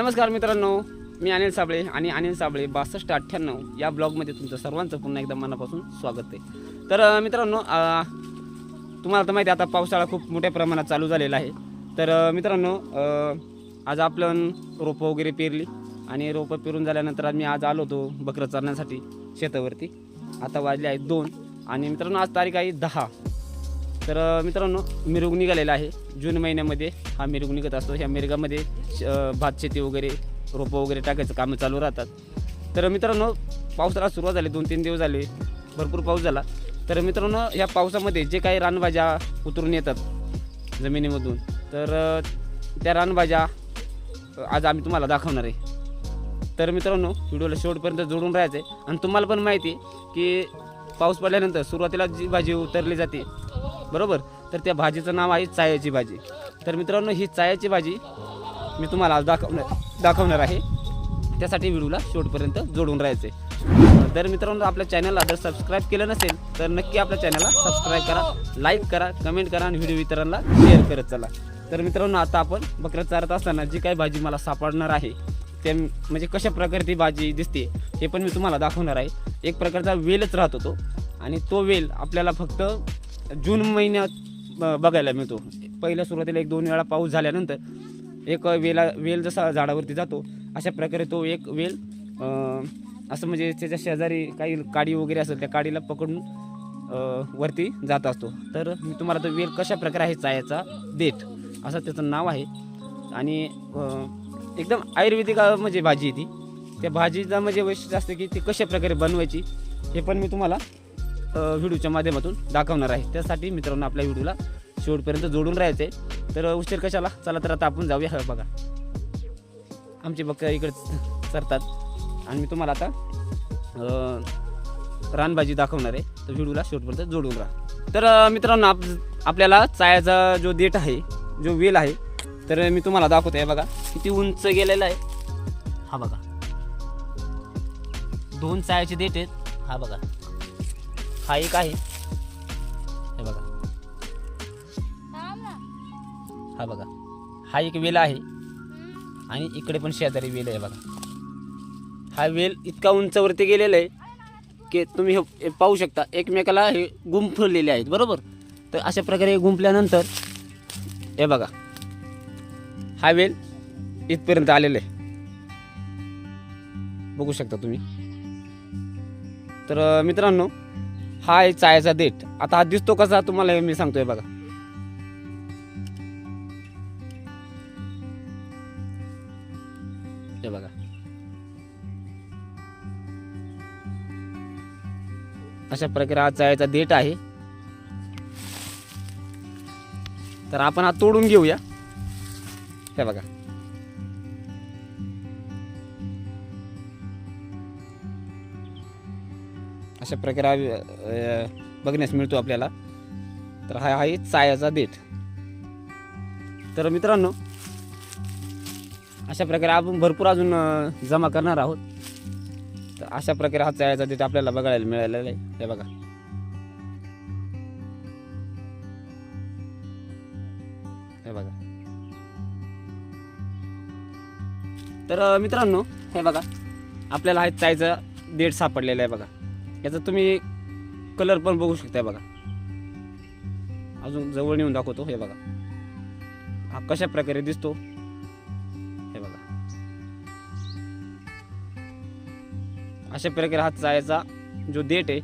नमस्कार मित्रांनो मी अनिल साबळे आणि अनिल साबळे बासष्ट अठ्ठ्याण्णव या ब्लॉगमध्ये तुमचं सर्वांचं पुन्हा एकदा मनापासून स्वागत आहे. तर मित्रांनो तुम्हाला तर माहिती आहे आता पावसाळा खूप मोठ्या प्रमाणात चालू झालेला आहे. तर मित्रांनो आज आपण रोपं वगैरे पेरली आणि रोपं पेरून झाल्यानंतर आम्ही आज आलो होतो बकरं चरण्यासाठी शेतावरती. आता वाजले आहेत दोन आणि मित्रांनो आज तारीख आहे दहा. तर मित्रांनो मिरग निघालेला आहे. जून महिन्यामध्ये हा मिरग निघत असतो. ह्या मिरगामध्ये श- भात शेती वगैरे रोपं वगैरे टाकायचं कामं चालू राहतात. तर मित्रांनो पावसाला सुरुवात झाली. दोन तीन दिवस झाले. भरपूर पाऊस झाला. तर मित्रांनो ह्या पावसामध्ये जे काही रानभाज्या उतरून येतात जमिनीमधून तर त्या रानभाज्या आज आम्ही तुम्हाला दाखवणार आहे. तर मित्रांनो व्हिडिओला शेवटपर्यंत जोडून राहायचं आहे आणि तुम्हाला पण माहिती आहे की पाऊस पडल्यानंतर सुरुवातीला जी भाजी उतरली जाते बरोबर? तर त्या भाजीचं नाव आहे चायाची भाजी. तर मित्रांनो ही चायाची भाजी मी तुम्हाला आज दाखवणार दाखवणार आहे. त्यासाठी व्हिडिओला शेवटपर्यंत जोडून राहायचं आहे तर मित्रांनो आपल्या चॅनलला जर सबस्क्राईब केलं नसेल तर नक्की आपल्या चॅनलला सबस्क्राईब करा लाईक करा कमेंट करा आणि व्हिडिओ इतरांना शेअर करत चला. तर मित्रांनो आता आपण बकऱ्या चारत असताना जी काही भाजी मला सापडणार आहे ते म्हणजे कशा प्रकारे ती भाजी दिसते हे पण मी तुम्हाला दाखवणार आहे. एक प्रकारचा वेलच राहतो तो आणि तो वेल आपल्याला फक्त जून महिन्यात ब- बघायला मिळतो. पहिल्या सुरुवातीला एक दोन वेळा पाऊस झाल्यानंतर एक वेला वेल जसा झाडावरती जातो अशा प्रकारे तो एक वेल असं म्हणजे त्याच्या शेजारी काही काडी वगैरे असेल त्या काडीला पकडून वरती जात असतो. तर मी तुम्हाला तो वेल कशा प्रकारे आहे चायाचा देठ असं त्याचं नाव आहे. आणि एकदम आयुर्वेदिक म्हणजे भाजी आहे ती. त्या भाजीचा म्हणजे वैशिष्ट्य असतं की ती कशा प्रकारे बनवायची हे पण मी तुम्हाला व्हिडिओच्या माध्यमातून दाखवणार आहे. त्यासाठी मित्रांनो आपल्या व्हिडिओला शेवटपर्यंत जोडून राहायचं आहे तर उशीर कशाला? चला तर आता आपण जाऊया. बघा. आमचे बघ इकडे सरतात आणि मी तुम्हाला आता रानबाजी रानभाजी दाखवणार आहे. तर व्हिडिओला शेवटपर्यंत जोडून राहा. तर मित्रांनो आप आपल्याला चायाचा जो देठ आहे जो वेल आहे तर मी तुम्हाला दाखवतो. आहे बघा किती उंच गेलेला आहे. हा बघा. दोन चायाचे देठ आहेत. हा बघा. हा एक आहे हे बघा. हा बघा. हा एक वेल आहे. आणि इकडे पण शेजारी वेल आहे बघा. हा वेल इतका उंचावरती गेलेला आहे की तुम्ही हे पाहू शकता. एकमेकाला हे गुंफलेले आहेत. बरोबर? तर अशा प्रकारे गुंफल्यानंतर हे बघा. हा वेल इथपर्यंत आलेला आहे. बघू शकता तुम्ही. तर मित्रांनो हा आहे चायाचा देठ. आता हा दिसतो कसा तुम्हाला मी सांगतोय बघा. हे बघा. अशा प्रकारे हा चायाचा देठ आहे. तर आपण हा तोडून घेऊया. हे बघा. अशा प्रकारे बघण्यास मिळतो आपल्याला. तर हा आहे चायाचा देठ तर मित्रांनो अशा प्रकारे आपण भरपूर अजून जमा करणार आहोत. तर अशा प्रकारे हा चायाचा देठ आपल्याला बघायला मिळालेला आहे. हे बघा. हे बघा. तर मित्रांनो हे बघा. आपल्याला हा चायचा देठ सापडलेला आहे बघा. याचा तुम्ही कलर पण बघू शकताय बघा. अजून जवळ नेऊन दाखवतो हे बघा. हा कशा प्रकारे दिसतो हे बघा. अशा प्रकारे हा चायाचा जो देठ आहे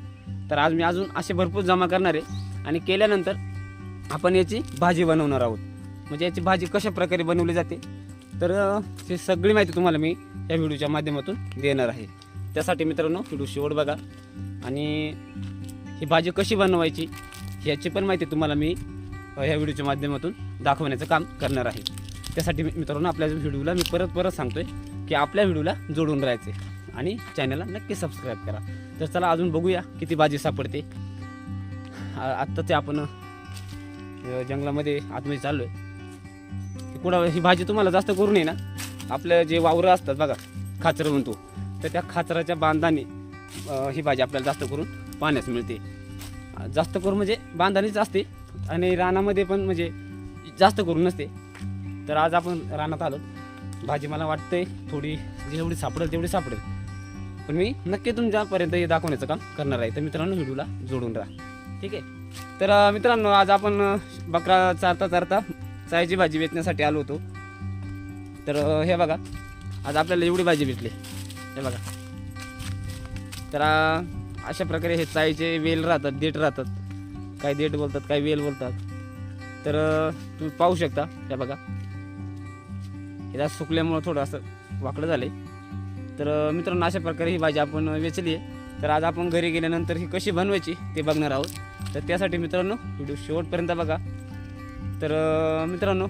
तर आज मी अजून असे भरपूर जमा करणार आहे. आणि केल्यानंतर आपण याची भाजी बनवणार आहोत. म्हणजे याची भाजी कशा प्रकारे बनवली जाते तर अं, ही सगळी माहिती तुम्हाला मी या व्हिडिओच्या माध्यमातून देणार आहे. त्यासाठी मित्रांनो व्हिडिओ शेवट बघा. आणि ही भाजी कशी बनवायची ह्याची पण माहिती तुम्हाला मी ह्या व्हिडिओच्या माध्यमातून दाखवण्याचं काम करणार आहे. त्यासाठी मी- मित्रांनो आपल्या व्हिडिओला मी परत परत सांगतोय की आपल्या व्हिडिओला जोडून राहायचे आणि चॅनलला नक्की सबस्क्राईब करा. तर चला अजून बघूया किती भाजी सापडते. आत्ता ते आपण जंगलामध्ये आतमध्ये चाललो आहे कुठं ही भाजी तुम्हाला जास्त करून आहे ना आपलं जे वावरं असतात बघा खाचरं म्हणतो तर त्या खाचराच्या बांधाने ही भाजी आपल्याला जास्त करून पाहण्यास मिळते. जास्त करून म्हणजे बांधानीच असते आणि रानामध्ये पण म्हणजे जास्त करून नसते. तर आज आपण रानात आलो. भाजी मला वाटतंय थोडी जेवढी सापडेल तेवढी सापडेल. पण मी नक्की तुमच्यापर्यंत हे दाखवण्याचं काम करणार आहे. तर मित्रांनो व्हिडिओला जोडून राहा. ठीक आहे? तर मित्रांनो आज आपण बकरा चारता चारता चायची भाजी वेचण्यासाठी आलो होतो. तर हे बघा. आज आपल्याला एवढी भाजी भेटली. हे बघा. तर अशा प्रकारे हे चायचे वेल राहतात देठ राहतात. काही देठ बोलतात काही वेल बोलतात. तर तुम्ही पाहू शकता हे बघा. हे सुकल्यामुळं थोडं असं वाकडं झालं तर मित्रांनो अशा प्रकारे ही भाजी आपण वेचली आहे. तर आज आपण घरी गेल्यानंतर ही कशी बनवायची ते बघणार आहोत. तर त्यासाठी मित्रांनो व्हिडिओ शेवटपर्यंत बघा. तर मित्रांनो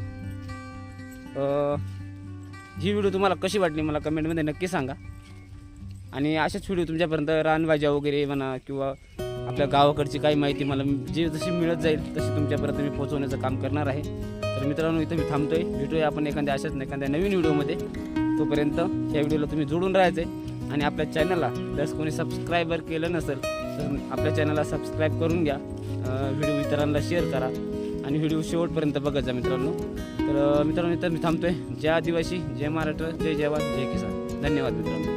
ही व्हिडिओ तुम्हाला कशी वाटली मला कमेंटमध्ये नक्की सांगा. आणि अशाच व्हिडिओ तुमच्यापर्यंत रानभाज्या वगैरे म्हणा किंवा आपल्या गावाकडची काही माहिती मला जी जशी मिळत जाईल तशी तुमच्यापर्यंत मी पोहोचवण्याचं काम करणार आहे. तर मित्रांनो इथं मी थांबतोय. भेटूया आपण एखाद्या अशाच एखाद्या नवीन व्हिडिओमध्ये तोपर्यंत या व्हिडिओला तुम्ही जोडून राहायचं आहे आणि आपल्या चॅनलला जर कोणी सबस्क्रायबर केलं नसेल तर आपल्या चॅनलला सबस्क्राईब करून घ्या. व्हिडिओ इतरांना शेअर करा. आणि व्हिडिओ शेवटपर्यंत बघत जा मित्रांनो. तर मित्रांनो इथं मी थांबतोय. जय आदिवासी जय महाराष्ट्र जय जवान जय किसान. धन्यवाद मित्रांनो.